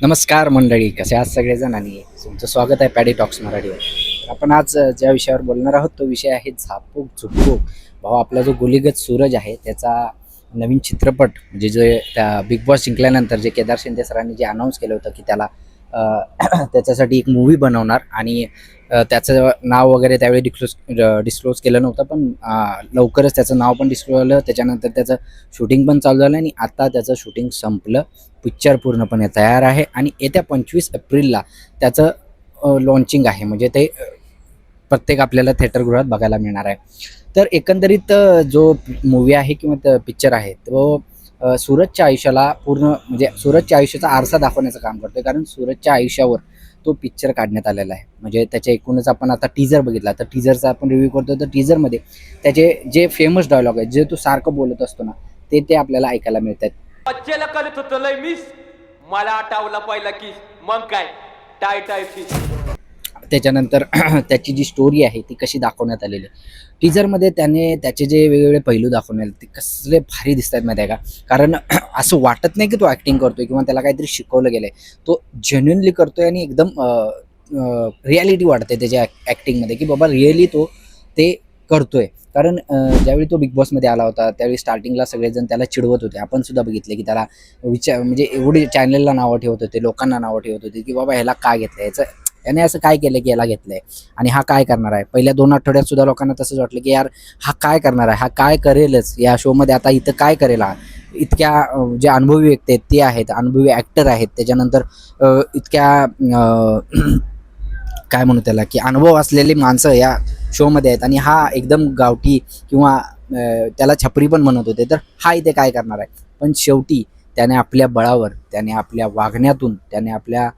नमस्कार मंडळी कसे आज सगळेजण? आणि तुमचं स्वागत आहे पॅडी टॉक्स मराठीवर. आपण आज ज्या विषयावर बोलणार आहोत तो विषय आहे झापूक झुकूक भाऊ आपला जो गोलीगत सूरज आहे त्याचा नवीन चित्रपट म्हणजे जे त्या बिग बॉस जिंकल्यानंतर जे केदार शिंदे सरांनी जे अनाऊन्स केलं होतं की त्याला त्याच्यासाठी एक मूवी बनवणार आणि त्याचं नाव वगैरे त्यावेळी डिस्क्लोज डिस्क्लोज केलं नव्हतं पण लवकरच त्याचं नाव पण डिस्क्लोज झालं. त्याच्यानंतर त्याचं शूटिंग पण चालू झालं आणि आता त्याचं शूटिंग संपलं. पिक्चर पूर्णपणे तयार आहे आणि येत्या पंचवीस एप्रिलला त्याचं लॉन्चिंग आहे. म्हणजे ते प्रत्येक आपल्याला थिएटरगृहात बघायला मिळणार आहे. तर एकंदरीत जो मूवी आहे किंवा पिक्चर आहे तो सूरजच्या आयुष्याला पूर्ण म्हणजे सूरजच्या आयुष्याचा आरसा दाखवण्याचं काम करतोय. कारण सूरजच्या आयुष्यावर तो पिक्चर काढण्यात आलेला आहे. म्हणजे त्याच्या एकूणच आपण आता टीजर बघितला. तर टीजरचा आपण रिव्ह्यू करतो. तर टीजरमध्ये त्याचे जे फेमस डायलॉग आहेत जे तो सारखं बोलत असतो ना ते ते आपल्याला ऐकायला मिळतात करत होतं लय मिस मला आटावला पहिला की मग काय? टाय टाय फिश त्याच्यानंतर त्याची जी स्टोरी आहे ती कशी दाखवण्यात आलेली आहे. टीजरमध्ये त्याने त्याचे जे वेगवेगळे पैलू दाखवण्यात ते कसले भारी दिसत आहेत माहिती आहे का? कारण असं वाटत नाही की तो ॲक्टिंग करतोय किंवा त्याला काहीतरी शिकवलं गेलं आहे तो जेन्युनली करतोय आणि एकदम रियालिटी वाटते त्याच्या ॲक्टिंगमध्ये की बाबा रिअली तो ते करतोय. कारण ज्यावेळी तो बिग बॉसमध्ये आला होता त्यावेळी स्टार्टिंगला सगळेजण त्याला चिडवत होते. आपण सुद्धा बघितले की त्याला विचार म्हणजे एवढे चॅनलला नावं ठेवत होते लोकांना नावं ठेवत होते की बाबा ह्याला काय घेतलं याचं याने असं काय केलं की याला घेतलंय? आणि हा काय करणार आहे? पहिल्या दोन आठवड्यात सुद्धा लोकांना तसंच वाटलं की यार हा काय करणार आहे? हा काय करेलच? या शोमध्ये आता इथं काय करेल हा? इतक्या जे अनुभवी व्यक्ती आहेत ते आहेत अनुभवी ॲक्टर आहेत त्याच्यानंतर इतक्या काय म्हणू त्याला की अनुभव असलेली माणसं या शोमध्ये आहेत. आणि हा एकदम गावठी किंवा त्याला छपरी पण म्हणत होते. तर हा इथे काय करणार आहे? पण शेवटी त्याने आपल्या बळावर त्याने आपल्या वागण्यातून त्याने आपल्या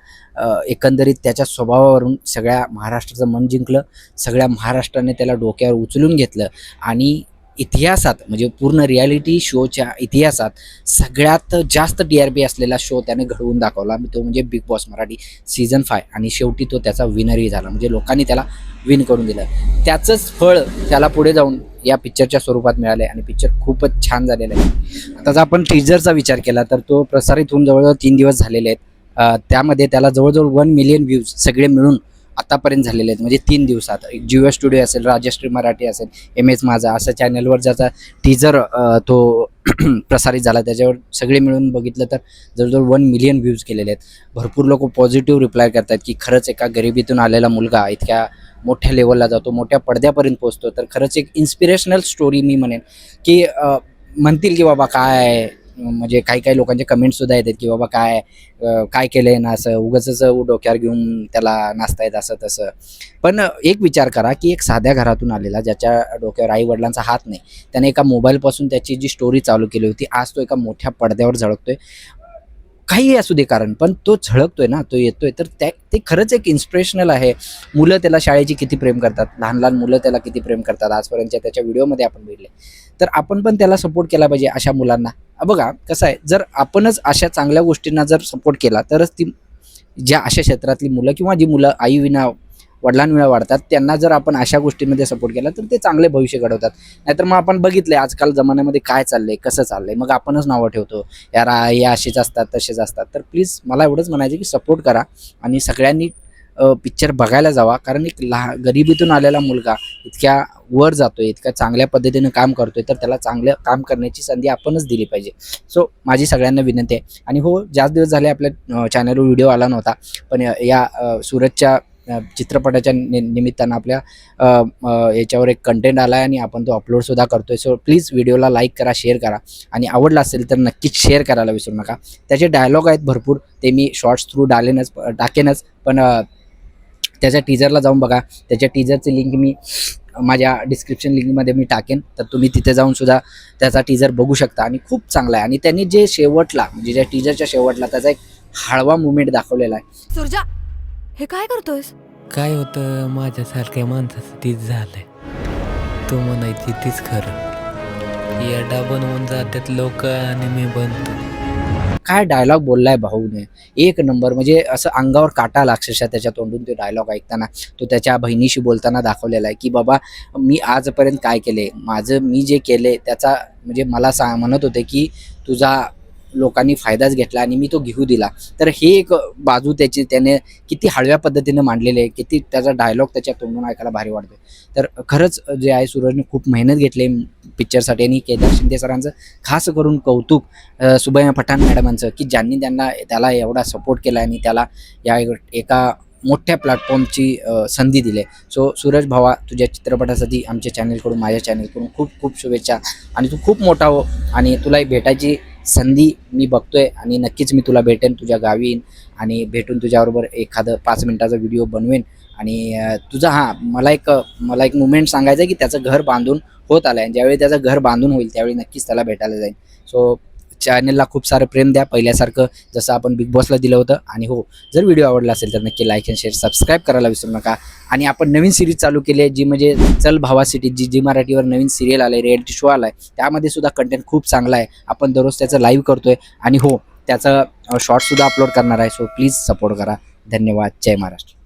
एकंदरीत त्याच्या स्वभावावरून सगळ्या महाराष्ट्राचं मन जिंकलं सगळ्या महाराष्ट्राने त्याला डोक्यावर उचलून घेतलं आणि इतिहासात म्हणजे पूर्ण रियालिटी शोच्या इतिहासात सगळ्यात जास्त डी आर पी असलेला शो त्याने घडवून दाखवला. तो म्हणजे Bigg Boss Marathi season five आणि शेवटी तो त्याचा विनरही झाला. म्हणजे लोकांनी त्याला विन करून दिलं. त्याचंच फळ त्याला पुढे जाऊन या पिक्चरच्या स्वरूपात मिळालं आहे आणि पिक्चर खूपच छान झालेलं आहे. आता जर आपण टीजरचा विचार केला तर तो प्रसारित होऊन जवळजवळ तीन दिवस झालेले आहेत. त्यामध्ये त्याला जवळजवळ वन मिलियन व्ह्यूज सगळे मिळून आतापर्यंत झालेले आहेत. म्हणजे तीन दिवसात. एक जिओ स्टुडिओ असेल राजश्री मराठी असेल एम एस माझा असं चॅनलवर ज्याचा टीजर तो प्रसारित झाला. त्याच्यावर सगळे मिळून बघितलं तर जवळजवळ वन मिलियन व्ह्यूज केलेले आहेत. भरपूर लोक पॉझिटिव्ह रिप्लाय करतात की खरंच एका गरिबीतून आलेला मुलगा इतक्या मोठ्या लेवलला जातो मोठ्या पडद्यापर्यंत पोहोचतो. तर खरंच एक इन्स्पिरेशनल स्टोरी मी म्हणेन की म्हणतील की बाबा काय म्हणजे काही काही लोकांचे कमेंटसुद्धा येतात की बाबा काय काय केलं आहे ना असं उगाच डोक्यावर घेऊन त्याला नाचतायत असं तसं. पण एक विचार करा की एक साध्या घरातून आलेला ज्याच्या डोक्यावर आई वडिलांचा हात नाही त्याने एका मोबाईलपासून त्याची जी स्टोरी चालू केली होती आज तो एका मोठ्या पडद्यावर झळकतोय. काही असू दे कारण पण तो झळकतोय ना तो येतोय तर त्या ते खरंच एक इन्स्पिरेशनल आहे. मुलं त्याला शाळेची किती प्रेम करतात लहान लहान मुलं त्याला किती प्रेम करतात आजपर्यंतच्या त्याच्या व्हिडिओमध्ये आपण बघितले तर आपण पण त्याला सपोर्ट केला पाहिजे अशा मुलांना. बघा कसं आहे जर आपणच अशा चांगल्या गोष्टींना जर सपोर्ट केला तरच ती ज्या अशा क्षेत्रातली मुलं किंवा जी मुलं आई विना वडिलांविना वाढतात त्यांना जर आपण अशा गोष्टींमध्ये सपोर्ट केला तर ते चांगले भविष्य घडवतात. नाहीतर मग आपण बघितलंय आजकाल जमान्यामध्ये काय चाललंय कसं चाललंय मग आपणच नावं ठेवतो. यार हे असेच असतात तसेच असतात. तर प्लीज मला एवढंच म्हणायचं की सपोर्ट करा आणि सगळ्यांनी पिक्चर बघायला जावा. कारण एक लहा गरिबीतून आलेला मुलगा इतक्या वर जातोय इतक्या चांगल्या पद्धतीने काम करतोय तर त्याला चांगलं काम करण्याची संधी आपणच दिली पाहिजे. सो माझी सगळ्यांना विनंती आहे. आणि हो जास्त दिवस झाले आपल्या चॅनलवर व्हिडिओ आला नव्हता पण या- सूरजच्या चित्रपटाच्या नि निमित्तानं आपल्या याच्यावर एक कंटेंट आला आहे आणि आपण तो अपलोडसुद्धा करतोय. सो प्लीज व्हिडिओला लाईक करा शेअर करा. आणि आवडला असेल तर नक्कीच शेअर करायला विसरू नका. त्याचे डायलॉग आहेत भरपूर. ते मी शॉर्ट्स थ्रू डालेनच टाकेनच. पण त्याच्या टीजरला जाऊन बघा. त्याच्या टीजरची लिंक मी माझ्या डिस्क्रिप्शन लिंकमध्ये मी टाकेन. तर तुम्ही तिथे जाऊन सुद्धा त्याचा टीजर बघू शकता. आणि खूप चांगला आहे. आणि त्यांनी जे शेवटला म्हणजे ज्या टीजरच्या शेवटला त्याचा एक हळवा मुवमेंट दाखवलेला आहे. सुरजा हे काय करतोयस? काय होतं? माझ्यासारख्या माणसाचं तीच झालंय. तू म्हणायची तीच खरं. येडा बनवून जातात लोक आणि मी बनतो. काय डायलॉग बोललाय भाऊने? एक नंबर म्हणजे असं अंगावर काटा आला अक्षरशः त्याच्या तोंडून ते डायलॉग ऐकताना तो त्याच्या बहिणीशी बोलताना दाखवलेला आहे की बाबा मी आजपर्यंत काय केले? माझं मी जे केले त्याचा म्हणजे मला सा म्हणत होते की तुझा लोकांनी फायदाच घेतला आणि मी तो घेऊ दिला. तर हे एक बाजू त्याची त्याने किती हळव्या पद्धतीने मांडलेले आहे किती त्याचा डायलॉग त्याच्या तोंडून ऐकायला भारी वाटतो तर खरंच जे आहे सूरजने खूप मेहनत घेतली पिक्चरसाठी आणि केदार शिंदे सरांचं खास करून कौतुक अ, सुबैया पठाण मॅडमांचं की ज्यांनी त्यांना त्याला एवढा सपोर्ट केला आणि त्याला या एका मोठ्या प्लॅटफॉर्मची संधी दिली सो सूरज भावा तुझ्या चित्रपटासाठी आमच्या चॅनलकडून माझ्या चॅनलकडून खूप खूप शुभेच्छा. आणि तू खूप मोठा हो आणि तुला भेटायची संधी मी बघतोय आणि नक्कीच मी तुला भेटेन तुझ्या गावी येईन आणि भेटून तुझ्याबरोबर एखादं पाच मिनिटाचा व्हिडिओ बनवेन. आणि तुझा हां मला एक मला एक मुमेंट सांगायचं आहे की त्याचं घर बांधून होत आलं आहे ज्यावेळी त्याचं घर बांधून होईल त्यावेळी नक्कीच त्याला भेटायला जाईल सो चॅनलला खूप सारं प्रेम द्या पहिल्यासारखं. जसं आपण बिग बॉसला दिलं होतं. आणि हो जर व्हिडिओ आवडला असेल तर नक्की लाईक अँड शेअर सबस्क्राईब करायला विसरू नका. आणि आपण नवीन सिरीज चालू केली आहे जी म्हणजे चल भावा सिटी जी जी मराठीवर नवीन सिरियल आलं आहे रिॲलिटी शो आला आहे त्यामध्ये सुद्धा कंटेंट खूप चांगला आहे. आपण दररोज त्याचं लाईव्ह करतोय. आणि हो त्याचं शॉर्टसुद्धा अपलोड करणार आहे. सो प्लीज सपोर्ट करा. धन्यवाद. जय महाराष्ट्र.